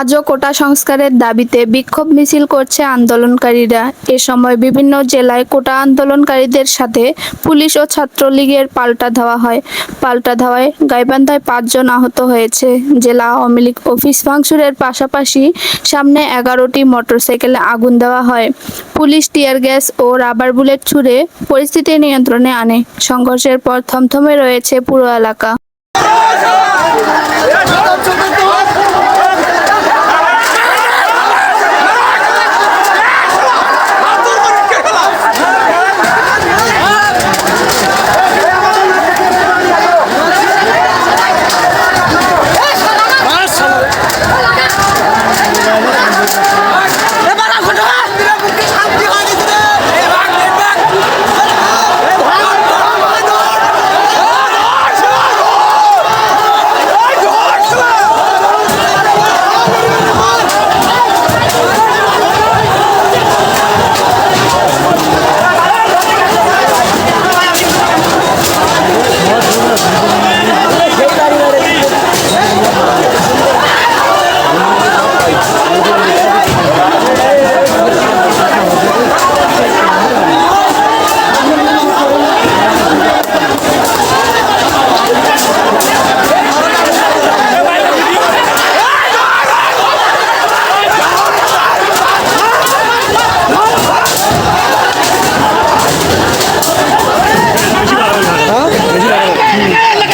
আজও কোটা সংস্কারের দাবিতে বিক্ষোভ মিছিল করছে আন্দোলনকারীরা। এ সময় বিভিন্ন জেলায় কোটা আন্দোলনকারীদের সাথে পুলিশ ও ছাত্রলীগের পাল্টা ধাওয়া হয়। পাল্টা ধাওয়ায় গাইবান্ধায় পাঁচজন আহত হয়েছে। জেলা আওয়ামী লীগ অফিস ভাঙচুরের পাশাপাশি সামনে এগারোটি মোটরসাইকেলে আগুন দেওয়া হয়। পুলিশ টিয়ার গ্যাস ও রাবার বুলেট ছুড়ে পরিস্থিতি নিয়ন্ত্রণে আনে। সংঘর্ষের পর থমথমে রয়েছে পুরো এলাকা। look